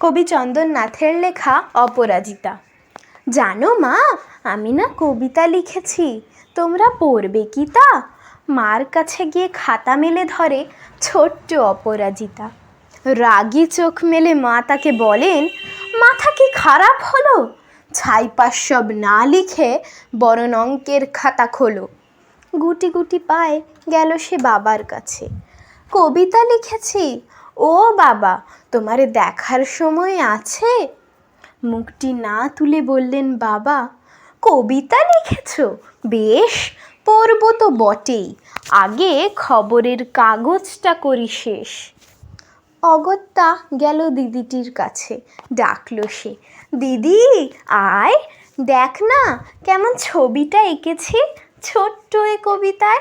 কবি চন্দননাথের লেখা অপরাজিতা। জানো মা, আমি না কবিতা লিখেছি, তোমরা পড়বে কি তা? মার কাছে গিয়ে খাতা মেলে ধরে ছোট্ট অপরাজিতা। রাগী চোখ মেলে মা তাকে বলেন, মাথা কি খারাপ হলো? ছাইপাশ সব না লিখে বরং অঙ্কের খাতা খোলো। গুটি গুটি পায় গেল সে বাবার কাছে। কবিতা লিখেছি ও বাবা, তোমার দেখার সময় আছে? মুখটি না তুলে বললেন, বাবা, কবিতা লিখেছ? বেশ, পড়ব তো বটেই। আগে খবরের কাগজটা করি শেষ। অগত্যা গেল দিদিটির কাছে, ডাকলো সে, দিদি, আয়, দেখ না, কেমন ছবিটা এঁকেছি, ছোট্ট এ কবিতায়।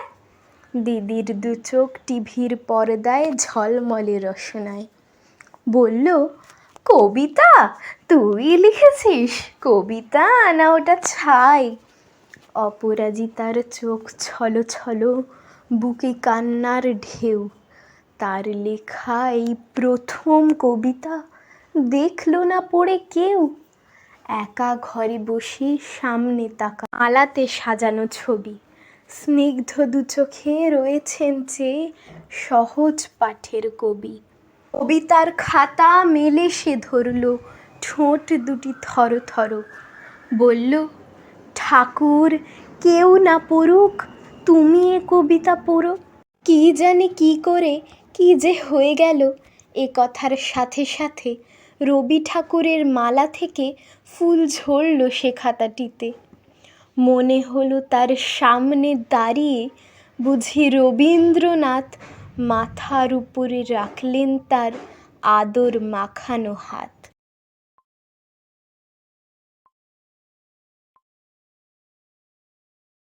দিদির দু চোখ টিভির পর্দায় ঝলমলে রসনায়। বলল, কবিতা, তুই লিখেছিস? কবিতা, না ওটা ছাই? অপরাজিতার চোখ ছলো ছলো, বুকে কান্নার ঢেউ। তার লেখা এই প্রথম কবিতা দেখল না পড়ে কেউ। একা ঘরে বসে সামনে তাকা আলাতে সাজানো ছবি। স্নিগ্ধ দু চোখে রয়েছেন যে সহজ পাঠের কবি। কবিতার খাতা মেলে সে ধরল, ঠোঁট দুটি থর থর। বলল, ঠাকুর, কেউ না পড়ুক, তুমি এ কবিতা পড়ো। কি জানি কি করে, কি যে হয়ে গেল। এ কথার সাথে সাথে রবি ঠাকুরের মালা থেকে ফুল ঝরল সে খাতাটিতে। মনে হলো তার সামনে দাঁড়িয়ে বুঝি রবীন্দ্রনাথ মাথার উপরে রাখলেন তার আদর মাখানো হাত।